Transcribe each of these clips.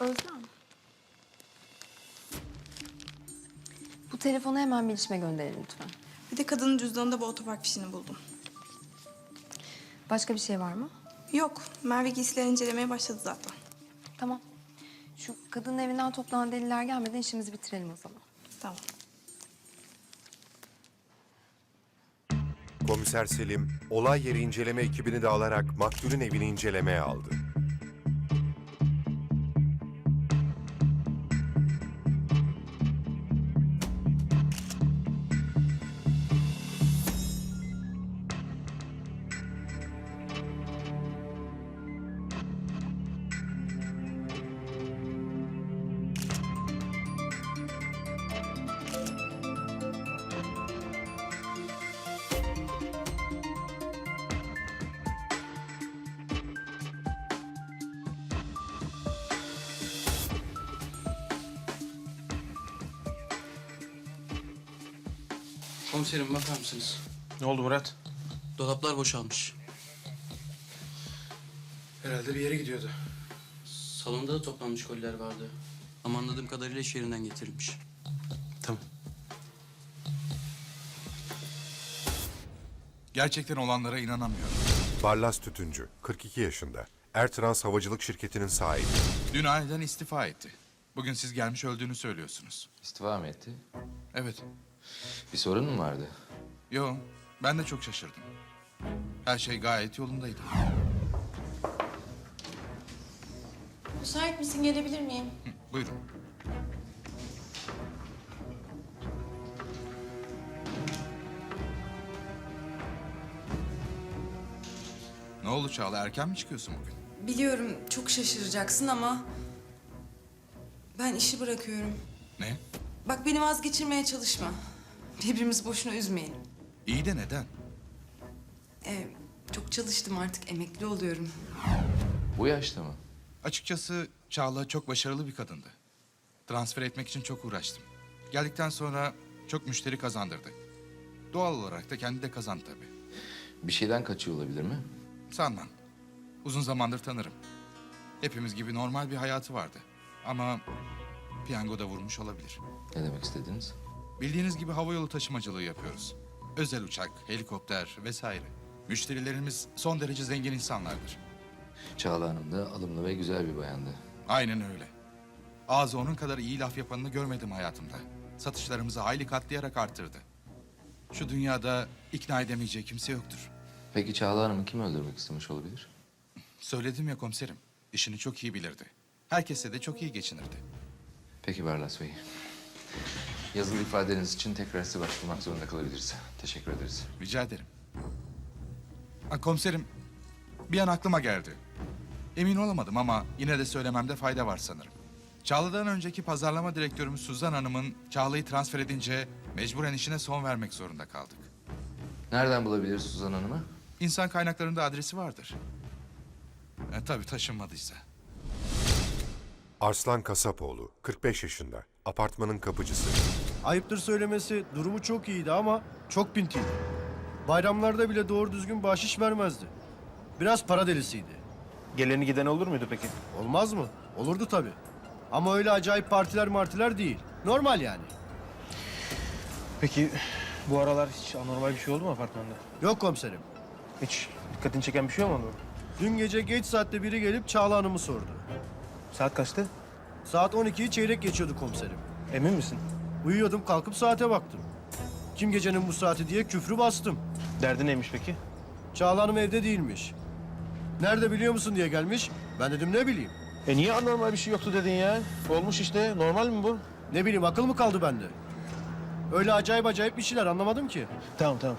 Özlem. Bu telefonu hemen bilişime gönderelim lütfen. Bir de kadının cüzdanında bu otopark fişini buldum. Başka bir şey var mı? Yok, Merve giysileri incelemeye başladı zaten. Tamam. Şu kadının evinden toplanan deliller gelmeden işimizi bitirelim o zaman. Tamam. Komiser Selim, olay yeri inceleme ekibini de alarak maktulün evini incelemeye aldı. Komiserim bakar mısınız? Ne oldu Murat? Dolaplar boşalmış. Herhalde bir yere gidiyordu. Salonda da toplanmış koliler vardı. Ama anladığım kadarıyla iş yerinden getirilmiş. Tamam. Gerçekten olanlara inanamıyorum. Barlas Tütüncü, 42 yaşında. Ertrans Havacılık Şirketi'nin sahibi. Dün aniden istifa etti. Bugün siz gelmiş öldüğünü söylüyorsunuz. İstifa mı etti? Evet. Bir sorun mu vardı? Yo, ben de çok şaşırdım. Her şey gayet yolundaydı. Müsait misin? Gelebilir miyim? Hı, buyurun. Ne oldu Çağla? Erken mi çıkıyorsun bugün? Biliyorum çok şaşıracaksın ama... Ben işi bırakıyorum. Ne? Bak beni vazgeçirmeye çalışma. Birbirimizi boşuna üzmeyelim. İyi de neden? Ee, çok çalıştım artık emekli oluyorum. Bu yaşta mı? Açıkçası Çağla çok başarılı bir kadındı. Transfer etmek için çok uğraştım. Geldikten sonra çok müşteri kazandırdı. Doğal olarak da kendi de kazandı tabii. Bir şeyden kaçıyor olabilir mi? Sanmam. Uzun zamandır tanırım. Hepimiz gibi normal bir hayatı vardı. Ama piyangoda vurmuş olabilir. Ne demek istediniz? Bildiğiniz gibi havayolu taşımacılığı yapıyoruz. Özel uçak, helikopter vesaire. Müşterilerimiz son derece zengin insanlardır. Çağla Hanım da alımlı ve güzel bir bayandı. Aynen öyle. Ağzı onun kadar iyi laf yapanını görmedim hayatımda. Satışlarımızı hayli katlayarak arttırdı. Şu dünyada ikna edemeyeceği kimse yoktur. Peki Çağla Hanım'ı kim öldürmek istemiş olabilir? Söyledim ya komiserim, işini çok iyi bilirdi. Herkese de çok iyi geçinirdi. Peki Barlas Bey. Yazılı ifadeniz için tekrar size başvurmak zorunda kalabiliriz. Teşekkür ederiz. Rica ederim. Ha, komiserim, bir an aklıma geldi. Emin olamadım ama yine de söylememde fayda var sanırım. Çağla'dan önceki pazarlama direktörümüz Suzan Hanım'ın Çağla'yı transfer edince mecburen işine son vermek zorunda kaldık. Nereden bulabiliriz Suzan Hanım'ı? İnsan kaynaklarında adresi vardır. E, tabii taşınmadıysa. Arslan Kasapoğlu, 45 yaşında. Apartmanın kapıcısı. Ayıptır söylemesi durumu çok iyiydi ama çok pintiydi. Bayramlarda bile doğru düzgün bahşiş vermezdi. Biraz para delisiydi. Geleni giden olur muydu peki? Olmaz mı? Olurdu tabii. Ama öyle acayip partiler martiler değil. Normal yani. Peki bu aralar hiç anormal bir şey oldu mu apartmanda? Yok komiserim. Hiç dikkatini çeken bir şey olmadı mı? Dün gece geç saatte biri gelip Çağla Hanım'ı sordu. Saat kaçtı? Saat 12'yi çeyrek geçiyordu komiserim. Emin misin? Uyuyordum kalkıp saate baktım. Kim gecenin bu saati diye küfrü bastım. Derdi neymiş peki? Çağla Hanım evde değilmiş. Nerede biliyor musun diye gelmiş. Ben dedim ne bileyim. E niye anormal bir şey yoktu dedin ya? Olmuş işte. Normal mi bu? Ne bileyim akıl mı kaldı bende? Öyle acayip acayip bir şeyler anlamadım ki. Tamam tamam.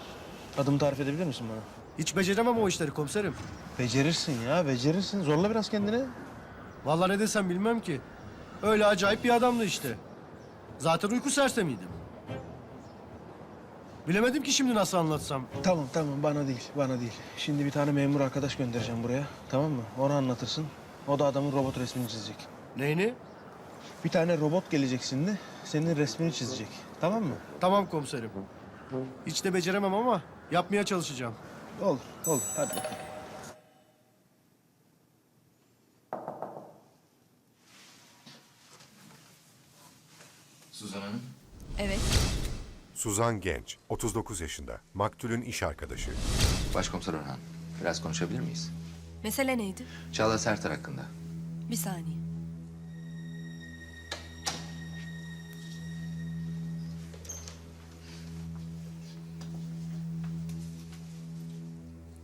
Adımı tarif edebilir misin bana? Hiç beceremem o işleri komiserim. Becerirsin ya, becerirsin. Zorla biraz kendini. Vallahi ne desem bilmem ki. Öyle acayip bir adamdı işte. Zaten uyku sersemiydim. Bilemedim ki şimdi nasıl anlatsam. Tamam tamam bana değil, bana değil. Şimdi bir tane memur arkadaş göndereceğim buraya. Tamam mı? Onu anlatırsın. O da adamın robot resmini çizecek. Neyini? Bir tane robot gelecek şimdi. Senin resmini çizecek. Tamam mı? Tamam komiserim. Hiç de beceremem ama yapmaya çalışacağım. Olur, olur. Hadi bakalım. Suzan Hanım. Evet. Suzan Genç, 39 yaşında. Maktulün iş arkadaşı. Başkomiser Orhan. Biraz konuşabilir miyiz? Mesele neydi? Çağla Sertar hakkında. Bir saniye.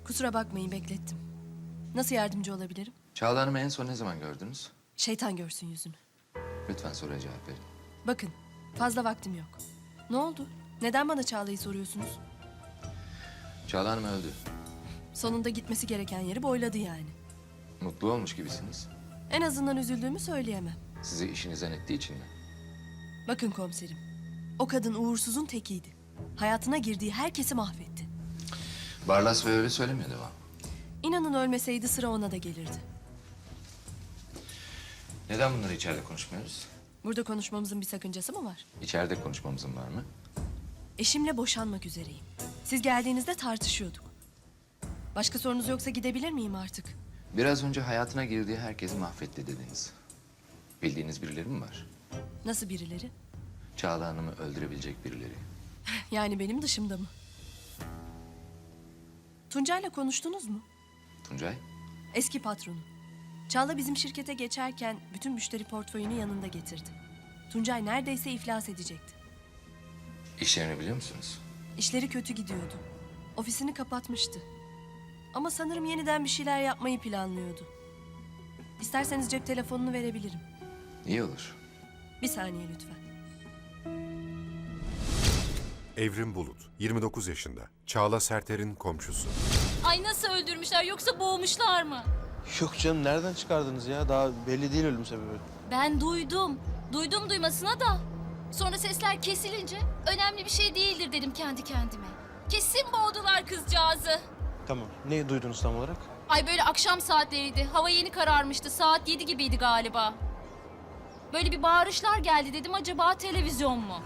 Kusura bakmayın beklettim. Nasıl yardımcı olabilirim? Çağla Hanım'ı en son ne zaman gördünüz? Şeytan görsün yüzünü. Lütfen soruya cevap verin. Bakın fazla vaktim yok. Ne oldu? Neden bana Çağla'yı soruyorsunuz? Çağla Hanım öldü. Sonunda gitmesi gereken yeri boyladı yani. Mutlu olmuş gibisiniz. En azından üzüldüğümü söyleyemem. Sizi işinizden ettiği için mi? Bakın komiserim. O kadın uğursuzun tekiydi. Hayatına girdiği herkesi mahvetti. Barlas ve öyle söylemiyordu ama. İnanın ölmeseydi sıra ona da gelirdi. Neden bunları içeride konuşmuyoruz? Burada konuşmamızın bir sakıncası mı var? İçeride konuşmamızın var mı? Eşimle boşanmak üzereyim. Siz geldiğinizde tartışıyorduk. Başka sorunuz yoksa gidebilir miyim artık? Biraz önce hayatına girdiği herkesi mahvetti dediniz. Bildiğiniz birileri mi var? Nasıl birileri? Çağla Hanım'ı öldürebilecek birileri. Yani benim dışımda mı? Tuncay'la konuştunuz mu? Tuncay? Eski patronu. Çağla bizim şirkete geçerken bütün müşteri portföyünü yanında getirdi. Tuncay neredeyse iflas edecekti. İşlerini biliyor musunuz? İşleri kötü gidiyordu. Ofisini kapatmıştı. Ama sanırım yeniden bir şeyler yapmayı planlıyordu. İsterseniz cep telefonunu verebilirim. İyi olur. Bir saniye lütfen. Evrim Bulut, 29 yaşında. Çağla Serter'in komşusu. Ay nasıl öldürmüşler yoksa boğmuşlar mı? Yok canım nereden çıkardınız ya? Daha belli değil ölüm sebebi. Ben duydum. Duydum duymasına da. Sonra sesler kesilince önemli bir şey değildir dedim kendi kendime. Kesin boğdular kızcağızı. Tamam. Ne duydunuz tam olarak? Ay böyle akşam saatleriydi. Hava yeni kararmıştı. Saat yedi gibiydi galiba. Böyle bir bağırışlar geldi dedim acaba televizyon mu?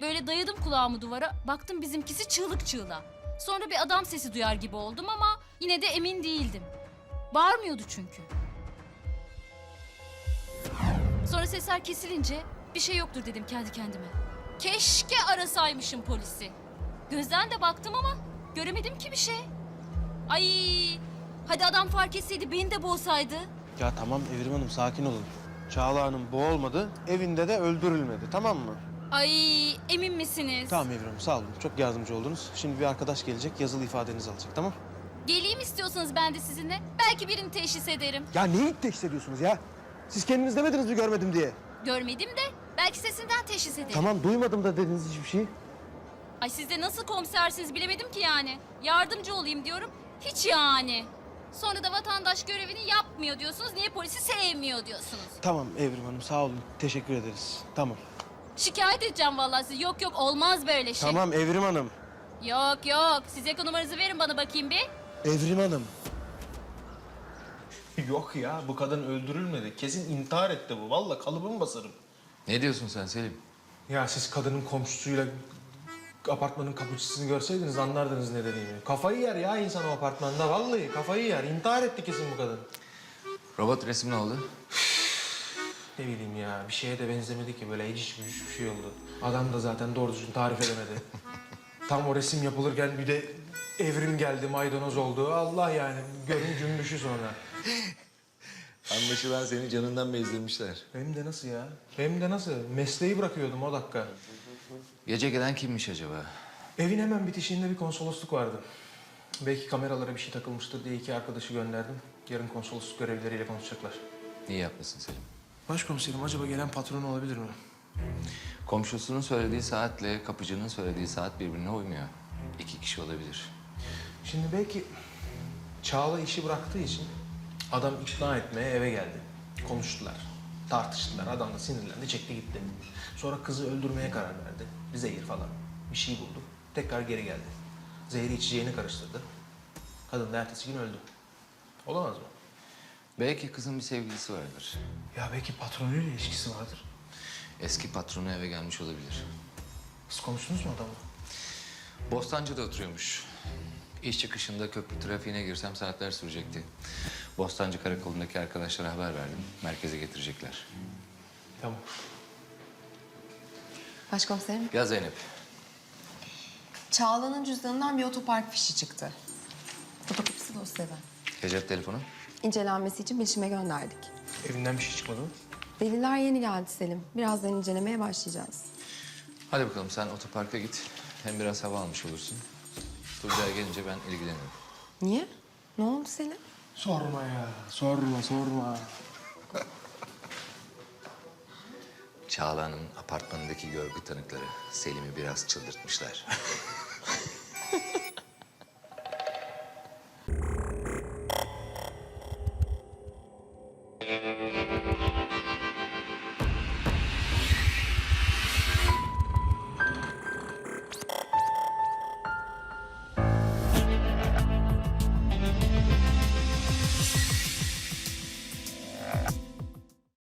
Böyle dayadım kulağımı duvara. Baktım bizimkisi çığlık çığlığa. Sonra bir adam sesi duyar gibi oldum ama yine de emin değildim. Bağırmıyordu çünkü. Sonra sesler kesilince bir şey yoktur dedim kendi kendime. Keşke arasaymışım polisi. Gözden de baktım ama göremedim ki bir şey. Ay hadi adam fark etseydi beni de boğsaydı. Ya tamam Evrim Hanım sakin olun. Çağla Hanım boğulmadı, evinde de öldürülmedi tamam mı? Ay emin misiniz? Tamam Evrim Hanım sağ olun. Çok yardımcı oldunuz. Şimdi bir arkadaş gelecek yazılı ifadenizi alacak tamam? Geleyim istiyorsanız ben de sizinle. Belki birini teşhis ederim. Ya neyi teşhis ediyorsunuz ya? Siz kendiniz demediniz mi görmedim diye? Görmedim de belki sesinden teşhis ederim. Tamam duymadım da dediniz hiçbir şey. Ay siz de nasıl komisersiniz bilemedim ki yani. Yardımcı olayım diyorum. Hiç yani. Sonra da vatandaş görevini yapmıyor diyorsunuz. Niye polisi sevmiyor diyorsunuz. Tamam Evrim Hanım sağ olun. Teşekkür ederiz. Tamam. Şikayet edeceğim vallahi sizi. Yok yok olmaz böyle şey. Tamam Evrim Hanım. Yok yok. Siz yakın numaranızı verin bana bakayım bir. Evrim Hanım. Yok ya bu kadın öldürülmedi. Kesin intihar etti bu. Vallahi kalıbımı basarım. Ne diyorsun sen Selim? Ya siz kadının komşusuyla apartmanın kapıcısını görseydiniz anlardınız ne dediğimi. Kafayı yer ya insan o apartmanda. Vallahi kafayı yer. İntihar etti kesin bu kadın. Robot resim ne oldu? Ne bileyim ya bir şeye de benzemedi ki böyle eciş bücüş bir şey oldu. Adam da zaten doğru düzgün tarif edemedi. Tam o resim yapılırken bir de evrim geldi maydanoz oldu. Allah yani görün cümbüşü sonra. Anlaşılan seni canından bezdirmişler. Hem de nasıl ya? Hem de nasıl? Mesleği bırakıyordum o dakika. Gece gelen kimmiş acaba? Evin hemen bitişiğinde bir konsolosluk vardı. Belki kameralara bir şey takılmıştır diye iki arkadaşı gönderdim. Yarın konsolosluk görevlileriyle konuşacaklar. İyi yapmışsın Selim. Başkomiserim acaba gelen patron olabilir mi? Komşusunun söylediği saatle kapıcının söylediği saat birbirine uymuyor. İki kişi olabilir. Şimdi belki Çağla işi bıraktığı için adam ikna etmeye eve geldi. Konuştular, tartıştılar. Adam da sinirlendi, çekti gitti. Sonra kızı öldürmeye karar verdi. Bir zehir falan. Bir şey buldu. Tekrar geri geldi. Zehri içeceğini karıştırdı. Kadın da ertesi gün öldü. Olamaz mı? Belki kızın bir sevgilisi vardır. Ya belki patronuyla ilişkisi vardır. Eski patronu eve gelmiş olabilir. Siz konuştunuz mu adamla? Bostancı'da oturuyormuş. İş çıkışında köprü trafiğine girsem saatler sürecekti. Bostancı Karakolu'ndaki arkadaşlara haber verdim. Merkeze getirecekler. Tamam. Başkomiserim, Gel Zeynep. Çağla'nın cüzdanından bir otopark fişi çıktı. Fotokopisi dosyada. Ya cep telefonu? İncelenmesi için bilişime gönderdik. Evinden bir şey çıkmadı mı? Deliller yeni geldi Selim. Birazdan incelemeye başlayacağız. Hadi bakalım sen otoparka git. Hem biraz hava almış olursun. Tuncay gelince ben ilgilenirim. Niye? Ne oldu Selim? Sorma ya. Sorma sorma. Çağla'nın apartmanındaki görgü tanıkları Selim'i biraz çıldırtmışlar.